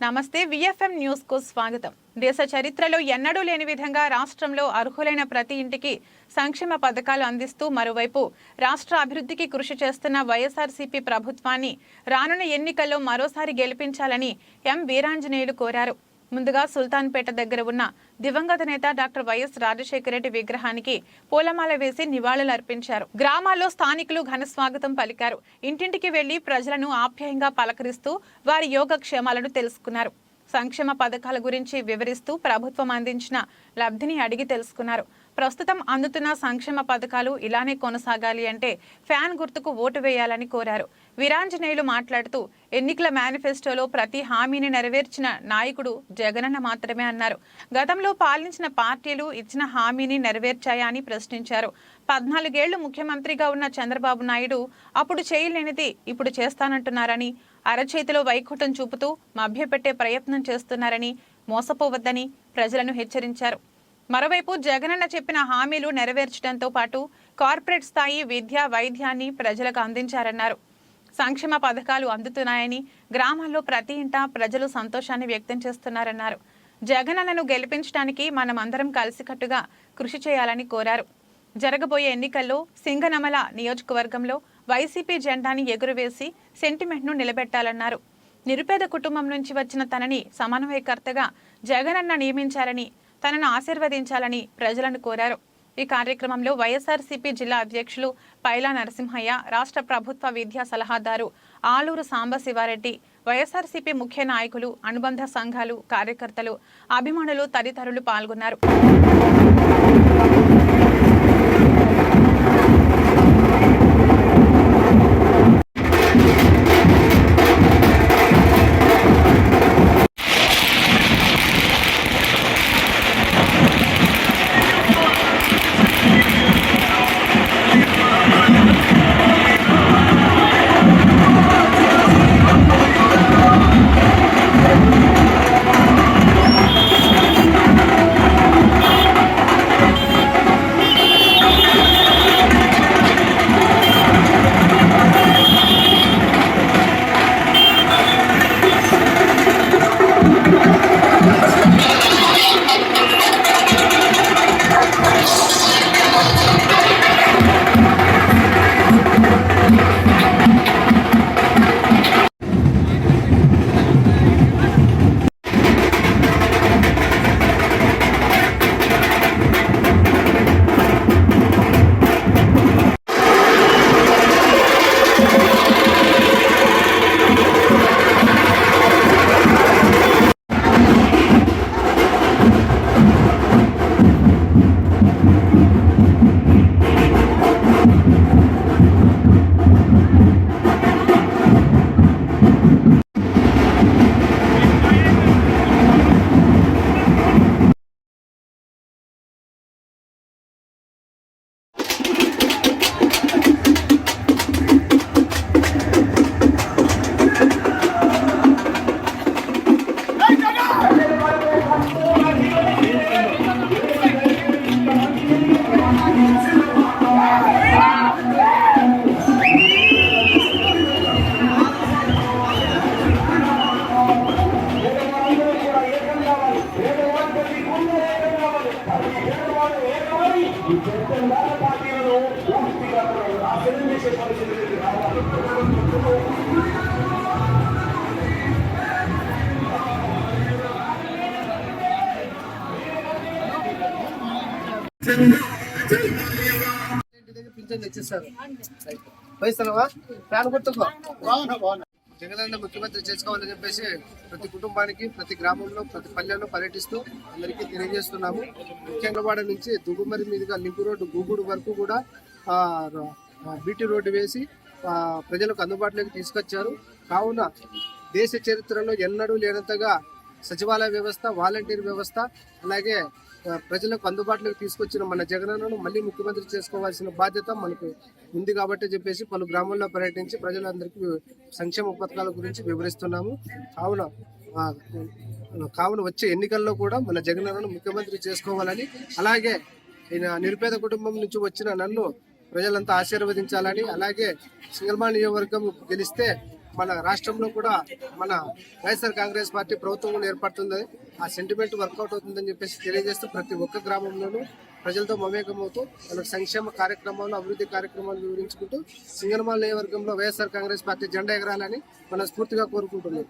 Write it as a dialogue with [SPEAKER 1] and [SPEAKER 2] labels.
[SPEAKER 1] నమస్తే విఎఫ్ఎం న్యూస్కు స్వాగతం. దేశ చరిత్రలో ఎన్నడూ లేని విధంగా రాష్ట్రంలో అర్హులైన ప్రతి ఇంటికి సంక్షేమ పథకాలు అందిస్తూ మరోవైపు రాష్ట్ర అభివృద్ధికి కృషి చేస్తున్న వైఎస్ఆర్సీపీ ప్రభుత్వాన్ని రానున్న ఎన్నికల్లో మరోసారి గెలిపించాలని ఎం వీరాంజనేయులు కోరారు. ముందుగా సుల్తాన్పేట దగ్గర ఉన్న దివంగత నేత డాక్టర్ వైఎస్ రాజశేఖర రెడ్డి విగ్రహానికి పూలమాల వేసి నివాళులు అర్పించారు. గ్రామాల్లో స్థానికులు ఘన స్వాగతం పలికారు. ఇంటింటికి వెళ్ళి ప్రజలను ఆప్యాయంగా పలకరిస్తూ వారి యోగక్షేమాలను తెలుసుకున్నారు. సంక్షేమ పథకాల గురించి వివరిస్తూ ప్రభుత్వం అందించిన లబ్ధిని అడిగి తెలుసుకున్నారు. ప్రస్తుతం అందుతున్న సంక్షేమ పథకాలు ఇలానే కొనసాగాలి అంటే ఫ్యాన్ గుర్తుకు ఓటు వేయాలని కోరారు. వీరాంజనేయులు మాట్లాడుతూ ఎన్నికల మేనిఫెస్టోలో ప్రతి హామీని నెరవేర్చిన నాయకుడు జగనన్న మాత్రమే అన్నారు. గతంలో పాలించిన పార్టీలు ఇచ్చిన హామీని నెరవేర్చాయా అని ప్రశ్నించారు. పద్నాలుగేళ్ళు ముఖ్యమంత్రిగా ఉన్న చంద్రబాబు నాయుడు అప్పుడు చేయలేనిది ఇప్పుడు చేస్తానంటున్నారని అరచేతిలో వైకుంఠం చూపుతూ మభ్యపెట్టే ప్రయత్నం చేస్తున్నారని మోసపోవద్దని ప్రజలను హెచ్చరించారు. మరోవైపు జగనన్న చెప్పిన హామీలు నెరవేర్చడంతో పాటు కార్పొరేట్ స్థాయి విద్య వైద్యాన్ని ప్రజలకు అందించారన్నారు. సంక్షేమ పథకాలు అందుతున్నాయని గ్రామాల్లో ప్రతి ఇంటా ప్రజలు సంతోషాన్ని వ్యక్తం చేస్తున్నారన్నారు. జగనన్నను గెలిపించడానికి మనమందరం కలిసికట్టుగా కృషి చేయాలని కోరారు. జరగబోయే ఎన్నికల్లో సింగనమల నియోజకవర్గంలో వైసీపీ జెండాని ఎగురవేసి సెంటిమెంట్ను నిలబెట్టాలన్నారు. నిరుపేద కుటుంబం నుంచి వచ్చిన తనని సమన్వయకర్తగా జగనన్న నియమించారని తనను ఆశీర్వదించాలని ప్రజలను కోరారు. ఈ కార్యక్రమంలో వైఎస్ఆర్సీపీ జిల్లా అధ్యక్షులు పైలా నరసింహయ్య రాష్ట్ర ప్రభుత్వ విద్యా సలహాదారు ఆలూరు సాంబశివారెడ్డి వైఎస్ఆర్సీపీ ముఖ్య నాయకులు అనుబంధ సంఘాలు కార్యకర్తలు అభిమానులు తదితరులు పాల్గొన్నారు.
[SPEAKER 2] జగనన్న ముఖ్యమంత్రి చేసుకోవాలని చెప్పేసి ప్రతి కుటుంబానికి ప్రతి గ్రామంలో ప్రతి పల్లెల్లో పర్యటిస్తూ అందరికీ తెలియజేస్తున్నాము. ముఖ్యంగా వాడ నుంచి దుగుమరి మీదుగా లింకు రోడ్డు గూగుడు వరకు కూడా బీటీ రోడ్డు వేసి ప్రజలకు అందుబాటులోకి తీసుకొచ్చారు. కావున దేశ చరిత్రలో ఎన్నడూ లేనంతగా సచివాలయ వ్యవస్థ వాలంటీర్ వ్యవస్థ అలాగే ప్రజలకు అందుబాటులోకి తీసుకొచ్చిన మన జగనన్నను మళ్ళీ ముఖ్యమంత్రి చేసుకోవాల్సిన బాధ్యత మనకు ఉంది కాబట్టి చెప్పేసి పలు గ్రామాల్లో పర్యటించి ప్రజలందరికీ సంక్షేమ పథకాల గురించి వివరిస్తున్నాము. కావున కావున వచ్చే ఎన్నికల్లో కూడా మన జగనన్నను ముఖ్యమంత్రి చేసుకోవాలని అలాగే ఈయన నిరుపేద కుటుంబం నుంచి వచ్చిన నన్ను ప్రజలంతా ఆశీర్వదించాలని అలాగే సింగల్మా నియోజకవర్గం గెలిస్తే మన రాష్ట్రంలో కూడా మన వైఎస్ఆర్ కాంగ్రెస్ పార్టీ ప్రభుత్వం కూడా ఏర్పడుతుంది. ఆ సెంటిమెంట్ వర్కౌట్ అవుతుందని చెప్పేసి తెలియజేస్తూ ప్రతి ఒక్క గ్రామంలోనూ ప్రజలతో మమేకమవుతూ వాళ్ళకి సంక్షేమ కార్యక్రమాలు అభివృద్ధి కార్యక్రమాలు వివరించుకుంటూ సింగనమాల నియోజకవర్గంలో వైఎస్ఆర్ కాంగ్రెస్ పార్టీ జెండా ఎగరాలని మనం స్ఫూర్తిగా కోరుకుంటున్నాం.